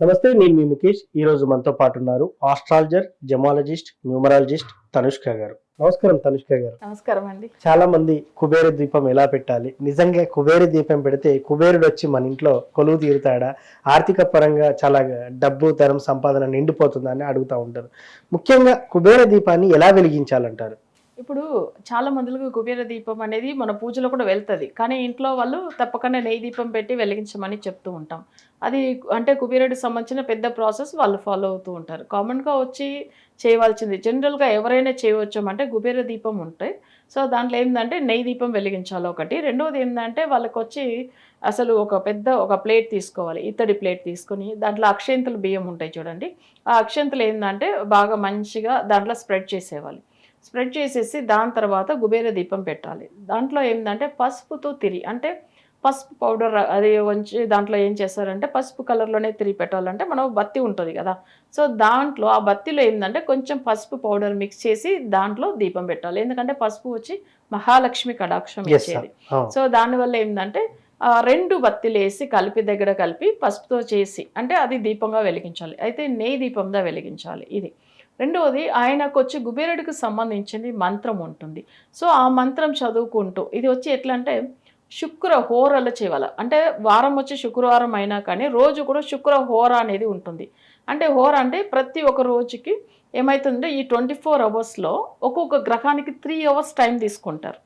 నమస్తే నేను మీ ముఖేష్. ఈ రోజు మనతో పాటు ఉన్నారు ఆస్ట్రాలజర్ జమాలజిస్ట్ న్యూమరాలజిస్ట్ తనుష్క గారు. నమస్కారం తనుష్క గారు. నమస్కారం అండి. చాలా మంది కుబేర దీపం ఎలా పెట్టాలి? నిజంగా కుబేర దీపం పెడితే కుబేరుడు వచ్చి మన ఇంట్లో కొలువు తీరుతాడా? ఆర్థిక పరంగా చాలా డబ్బు ధనం సంపాదన నిండిపోతుందా అని అడుగుతూ ఉంటారు. ముఖ్యంగా కుబేర దీపాన్ని ఎలా వెలిగించాలంటారు? ఇప్పుడు చాలా మందికి కుబేర దీపం అనేది మన పూజలో కూడా వెళ్తుంది. కానీ ఇంట్లో వాళ్ళు తప్పకుండా నెయ్యి దీపం పెట్టి వెలిగించమని చెప్తూ ఉంటాం. అది అంటే కుబేరుడికి సంబంధించిన పెద్ద ప్రాసెస్ వాళ్ళు ఫాలో అవుతూ ఉంటారు. కామన్గా వచ్చి చేయవలసింది జనరల్గా ఎవరైనా చేయవచ్చు అంటే కుబేర దీపం ఉంటాయి సో దాంట్లో ఏంటంటే నెయ్యి దీపం వెలిగించాలి ఒకటి. రెండవది ఏంటంటే వాళ్ళకి వచ్చి అసలు ఒక పెద్ద ఒక ప్లేట్ తీసుకోవాలి. ఇత్తడి ప్లేట్ తీసుకొని దాంట్లో అక్షంతలు బియ్యం ఉంటాయి చూడండి. ఆ అక్షంతలు ఏంటంటే బాగా మంచిగా దాంట్లో స్ప్రెడ్ చేసేవాలి స్ప్రెడ్ చేసేసి దాని తర్వాత కుబేర దీపం పెట్టాలి. దాంట్లో ఏంటంటే పసుపుతో తిరి అంటే పసుపు పౌడర్ అది వంచి దాంట్లో ఏం చేస్తారంటే పసుపు కలర్లోనే తిరిగి పెట్టాలంటే మనం బత్తి ఉంటుంది కదా. సో దాంట్లో ఆ బత్తిలో ఏంటంటే కొంచెం పసుపు పౌడర్ మిక్స్ చేసి దాంట్లో దీపం పెట్టాలి. ఎందుకంటే పసుపు వచ్చి మహాలక్ష్మి కటాక్షం ఇచ్చేది సో దానివల్ల ఏంటంటే రెండు బత్తిలు వేసి కలిపి దగ్గర కలిపి పసుపుతో చేసి అంటే అది దీపంగా వెలిగించాలి. అయితే నెయ్యి దీపంగా వెలిగించాలి ఇది. రెండవది ఆయనకు వచ్చి కుబేరుడికి సంబంధించింది మంత్రం ఉంటుంది. సో ఆ మంత్రం చదువుకుంటూ ఇది వచ్చి ఎట్లా అంటే శుక్ర హోరలు చేయాలి అంటే వారం వచ్చి శుక్రవారం అయినా కానీ రోజు కూడా శుక్ర హోర అనేది ఉంటుంది. అంటే హోర అంటే ప్రతి ఒక్క రోజుకి ఏమవుతుందంటే ఈ ట్వంటీ ఫోర్ అవర్స్లో ఒక్కొక్క గ్రహానికి త్రీ అవర్స్ టైం తీసుకుంటారు.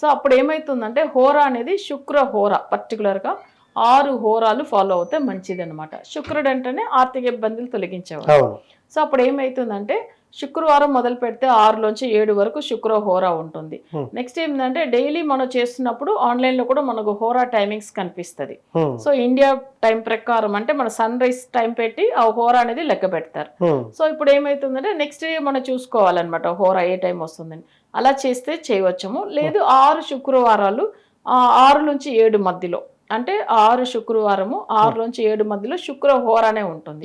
సో అప్పుడు ఏమవుతుందంటే హోరా అనేది శుక్ర హోర పర్టికులర్గా ఆరు హోరాలు ఫాలో అవుతే మంచిది అనమాట శుక్రుడు అంటేనే ఆర్థిక ఇబ్బందులు తొలగించేవాడు. అవును. సో అప్పుడు ఏమవుతుందంటే శుక్రవారం మొదలు పెడితే ఆరులోంచి ఏడు వరకు శుక్ర హోరా ఉంటుంది. నెక్స్ట్ ఏంటంటే డైలీ మనం చేస్తున్నప్పుడు ఆన్లైన్లో కూడా మనకు హోరా టైమింగ్స్ కనిపిస్తుంది. సో ఇండియా టైం ప్రకారం అంటే మన సన్ రైజ్ టైం పెట్టి ఆ హోరా అనేది లెక్క పెడతారు. సో ఇప్పుడు ఏమవుతుందంటే నెక్స్ట్ డే మనం చూసుకోవాలన్నమాట హోరా ఏ టైం వస్తుందని. అలా చేస్తే చేయవచ్చము. లేదు ఆరు శుక్రవారాలు ఆరు నుంచి ఏడు మధ్యలో. అంటే ఆరు శుక్రవారము ఆరు నుంచి ఏడు మధ్యలో శుక్ర హోరానే ఉంటుంది.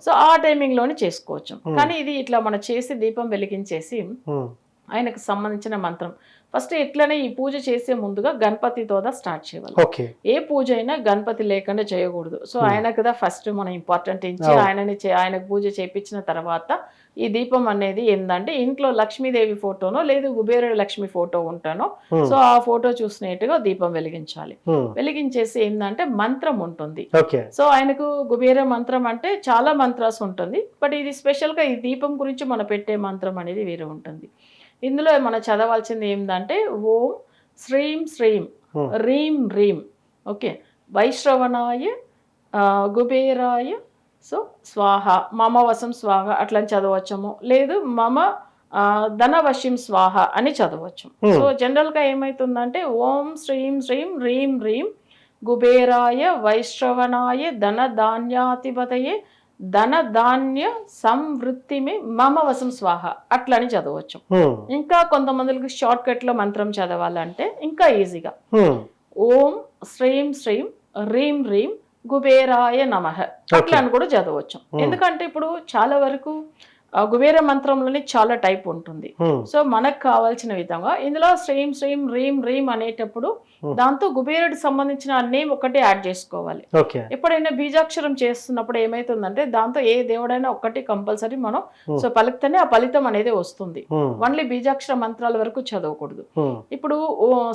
సో ఆ టైమింగ్లోనే చేసుకోవచ్చు. Hmm. కానీ ఇది ఇట్లా మనం చేసి దీపం వెలిగించేసి ఉమ్, ఆయనకు సంబంధించిన మంత్రం. ఫస్ట్ ఇట్లనే ఈ పూజ చేసే ముందుగా గణపతితో స్టార్ట్ చేయాలి. ఏ పూజ అయినా గణపతి లేకుండా చేయకూడదు. So Hmm. ఆయన కదా ఫస్ట్ మనం ఇంపార్టెంట్ ఇచ్చి. ఆయనని ఆయనకు పూజ చేపించిన తర్వాత ఈ దీపం అనేది ఏంటంటే ఇంట్లో లక్ష్మీదేవి ఫోటోనో లేదు కుబేరుడి లక్ష్మి ఫోటో ఉంటానో ఉమ్, సో ఆ ఫోటో చూసినట్టుగా దీపం వెలిగించాలి. ఉమ్, వెలిగించేసి ఏంటంటే మంత్రం ఉంటుంది. సో ఆయనకు కుబేర మంత్రం అంటే చాలా మంత్రాస్ ఉంటుంది. బట్ ఇది స్పెషల్గా ఈ దీపం గురించి మనం పెట్టే మంత్రం అనేది వేరే ఉంటుంది. ఇందులో మనం చదవాల్సింది ఏంటంటే ఓం శ్రీం శ్రీం. రీం రీం ఓకే వైశ్రవణాయ ఆ, కుబేరాయ సో స్వాహ మమ వశం స్వాహ అట్లా చదవచ్చము లేదు మమ ఆ, ధనవశం స్వాహ అని చదవచ్చు. సో జనరల్గా ఏమవుతుందంటే ఓం శ్రీం శ్రీం రీం రీం కుబేరాయ వైశ్రవణాయ ధన ధాన్యాధిపతయే ధన ధాన్య సంవృత్తిమి మమ వశం స్వాహ. అట్లని చదవచ్చు. ఇంకా కొంతమందికి షార్ట్ కట్లో మంత్రం చదవాలంటే ఇంకా ఈజీగా. ఓం శ్రీం శ్రీం రీం రీం కుబేరాయ నమః. అట్లా అని కూడా చదవచ్చు. ఎందుకంటే ఇప్పుడు చాలా వరకు కుబేర మంత్రంలోనే చాలా టైప్ ఉంటుంది. సో మనకు కావాల్సిన విధంగా ఇందులో శ్రీం శ్రీం రీం రీం అనేటప్పుడు. దాంతో కుబేరుడికి సంబంధించిన నేమ్ ఒకటే యాడ్ చేసుకోవాలి. ఎప్పుడైనా బీజాక్షరం చేస్తున్నప్పుడు ఏమైతుందంటే దాంతో ఏ దేవుడైనా ఒక్కటి కంపల్సరీ మనం Hmm. సో పలికితేనే ఆ ఫలితం అనేది వస్తుంది. ఓన్లీ బీజాక్షర మంత్రాల వరకు చదవకూడదు. ఇప్పుడు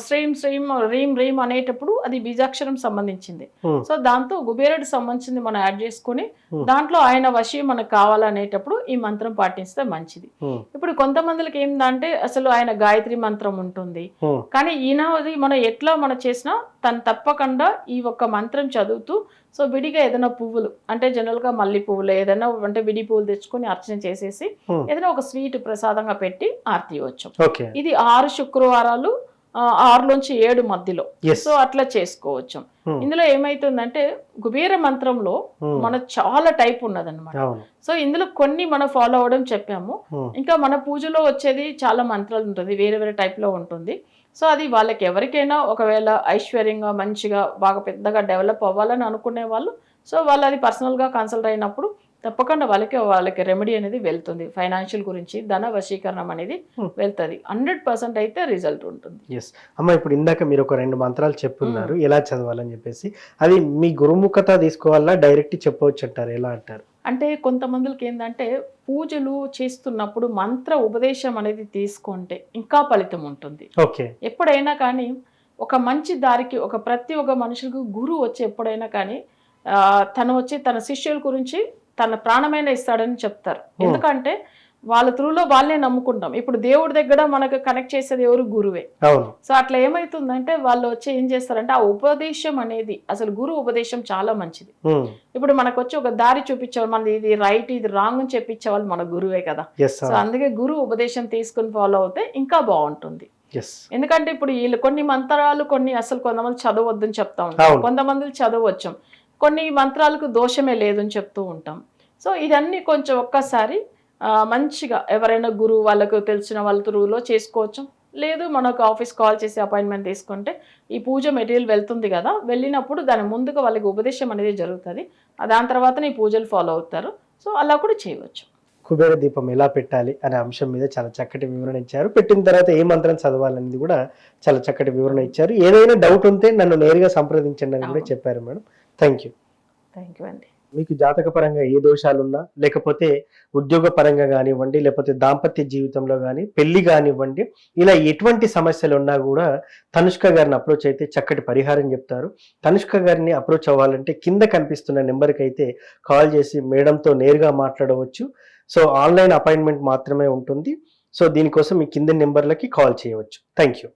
శ్రీం శ్రీం రీం రీం అనేటప్పుడు అది బీజాక్షరం సంబంధించింది. సో దాంతో కుబేరుడికి సంబంధించింది మనం యాడ్ చేసుకుని Hmm. దాంట్లో ఆయన వశీ మనకు కావాలనేటప్పుడు ఈ మంత్రం పాటిస్తే మంచిది. ఇప్పుడు కొంతమందికి ఏంటంటే అసలు ఆయన గాయత్రి మంత్రం ఉంటుంది. కానీ ఈయనది మనం ఎట్లా మనం చేసినా తను తప్పకుండా ఈ ఒక్క మంత్రం చదువుతూ సో విడిగా ఏదైనా పువ్వులు అంటే జనరల్గా మల్లి పువ్వులు ఏదైనా అంటే విడి పువ్వులు తెచ్చుకొని అర్చన చేసేసి Hmm. ఏదైనా ఒక స్వీట్ ప్రసాదంగా పెట్టి ఆరతి ఇవ్వచ్చు. ఇది ఆరు శుక్రవారాలు ఆరులోంచి ఏడు మధ్యలో. సో అట్లా చేసుకోవచ్చు. Hmm. ఇందులో ఏమైతుందంటే కుబేర మంత్రంలో ఉమ్, మన చాలా టైప్ ఉన్నదన్నమాట. సో ఇందులో కొన్ని మనం ఫాలో అవ్వడం చెప్పాము. ఇంకా మన పూజలో వచ్చేది చాలా మంత్రాలు ఉంటుంది వేరే వేరే టైప్లో ఉంటుంది. సో అది వాళ్ళకి ఎవరికైనా ఒకవేళ ఐశ్వర్యంగా మంచిగా బాగా పెద్దగా డెవలప్ అవ్వాలని అనుకునే వాళ్ళు సో వాళ్ళు అది పర్సనల్గా కన్సల్ట్ అయినప్పుడు తప్పకుండా వాళ్ళకి వాళ్ళకి రెమెడీ అనేది వెళ్తుంది. ఫైనాన్షియల్ గురించి ధన వశీకరణం అనేది. వెళ్తుంది. హండ్రెడ్ పర్సెంట్ అయితే రిజల్ట్ ఉంటుంది. ఎస్ అమ్మ ఇప్పుడు ఇందాక మీరు ఒక రెండు మంత్రాలు చెప్పున్నారు ఎలా చదవాలని చెప్పేసి. అది మీ గురుముఖత తీసుకోవాలా? డైరెక్ట్ చెప్పవచ్చు అంటారు ఎలా అంటారు? అంటే కొంతమందికి ఏంటంటే పూజలు చేస్తున్నప్పుడు మంత్ర ఉపదేశం అనేది తీసుకుంటే ఇంకా ఫలితం ఉంటుంది. ఓకే. ఎప్పుడైనా కానీ ఒక మంచి దారికి ఒక ప్రతి ఒక్క మనుషులకు గురువు వచ్చి ఎప్పుడైనా కానీ ఆ, తను వచ్చి తన శిష్యుల గురించి తన ప్రాణమైన ఇస్తాడని చెప్తారు. ఎందుకంటే వాళ్ళ త్రూలో వాళ్ళే నమ్ముకుంటాం. ఇప్పుడు దేవుడి దగ్గర మనకు కనెక్ట్ చేసేది ఎవరు గురువే. సో అట్లా ఏమవుతుందంటే వాళ్ళు వచ్చి ఏం చేస్తారంటే ఆ ఉపదేశం అనేది అసలు గురు ఉపదేశం చాలా మంచిది. ఇప్పుడు మనకు వచ్చి ఒక దారి చూపించేవాళ్ళు మనది ఇది రైట్ ఇది రాంగ్ అని చెప్పించేవాళ్ళు మన గురువే కదా. సో అందుకే గురు ఉపదేశం తీసుకుని ఫాలో అవుతే ఇంకా బాగుంటుంది. ఎందుకంటే ఇప్పుడు వీళ్ళు కొన్ని మంత్రాలు కొన్ని అసలు కొంతమంది చదవద్దని చెప్తా ఉంటాం. కొంతమంది చదవచ్చు. కొన్ని మంత్రాలకు దోషమే లేదని చెప్తూ ఉంటాం. సో ఇదన్నీ కొంచెం ఒక్కసారి మంచిగా ఎవరైనా గురువు వాళ్ళకు తెలిసిన వాళ్ళ త్రూలో చేసుకోవచ్చు. లేదు మనకు ఆఫీస్ కాల్ చేసి అపాయింట్మెంట్ తీసుకుంటే ఈ పూజ మెటీరియల్ వెళ్తుంది కదా వెళ్ళినప్పుడు దాని ముందుగా వాళ్ళకి ఉపదేశం అనేది జరుగుతుంది. దాని తర్వాత ఈ పూజలు ఫాలో అవుతారు. సో అలా కూడా చేయవచ్చు. కుబేర దీపం ఎలా పెట్టాలి అనే అంశం మీద చాలా చక్కటి వివరణ ఇచ్చారు. పెట్టిన తర్వాత ఏ మంత్రం చదవాలనేది కూడా చాలా చక్కటి వివరణ ఇచ్చారు. ఏదైనా డౌట్ ఉంటే నన్ను నేరుగా సంప్రదించండి అని కూడా. చెప్పారు madam. Thank you thank you అండి. మీకు జాతక పరంగా ఏ దోషాలున్నా లేకపోతే ఉద్యోగ పరంగా కానివ్వండి లేకపోతే దాంపత్య జీవితంలో కానీ పెళ్ళి కానివ్వండి ఇలా ఎటువంటి సమస్యలు ఉన్నా కూడా తనుష్క గారిని అప్రోచ్ అయితే చక్కటి పరిహారం చెప్తారు. తనుష్క గారిని అప్రోచ్ అవ్వాలంటే కింద కనిపిస్తున్న నెంబర్కి అయితే కాల్ చేసి మేడంతో నేరుగా మాట్లాడవచ్చు. సో ఆన్లైన్ అపాయింట్మెంట్ మాత్రమే ఉంటుంది. సో దీనికోసం మీ కింద నెంబర్లకి కాల్ చేయవచ్చు. Thank you